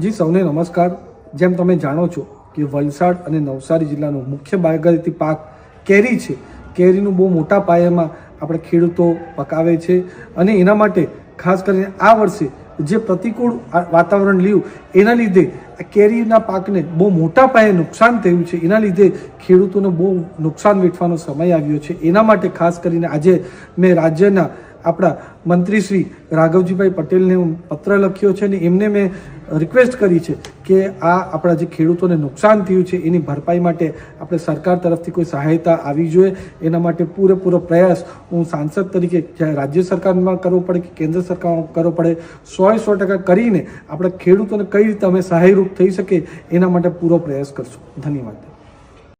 જી, સૌને નમસ્કાર. જેમ તમે જાણો છો કે વલસાડ અને નવસારી જિલ્લાનો મુખ્ય બાગાયતી પાક કેરી છે. કેરીનું બહુ મોટા પાયામાં આપણે ખેડૂતો પકાવે છે અને એના માટે ખાસ કરીને આ વર્ષે જે પ્રતિકૂળ વાતાવરણ લીધું એના લીધે કેરીના પાકને બહુ મોટા પાયે નુકસાન થયું છે. એના લીધે ખેડૂતોને બહુ નુકસાન વેઠવાનો સમય આવ્યો છે. એના માટે ખાસ કરીને આજે મેં રાજ્યના આપણા મંત્રી શ્રી રાઘવજીભાઈ પટેલને હું પત્ર લખ્યો છે અને એમને મેં રિક્વેસ્ટ કરી છે કે આ આપણા જે ખેડૂતોને નુકસાન થયું છે, એની ભરપાઈ માટે આપણે સરકાર તરફથી કોઈ સહાયતા આવી જોઈએ. એના માટે પૂરેપૂરો પ્રયાસ હું સાંસદ તરીકે ચાહે રાજ્ય સરકારમાં કરવો પડે કે કેન્દ્ર સરકારમાં કરવો પડે, સો સો ટકા કરીને આપણે ખેડૂતોને કઈ રીતે અમે સહાયરૂપ થઈ શકે એના માટે પૂરો પ્રયાસ કરશું. ધન્યવાદ.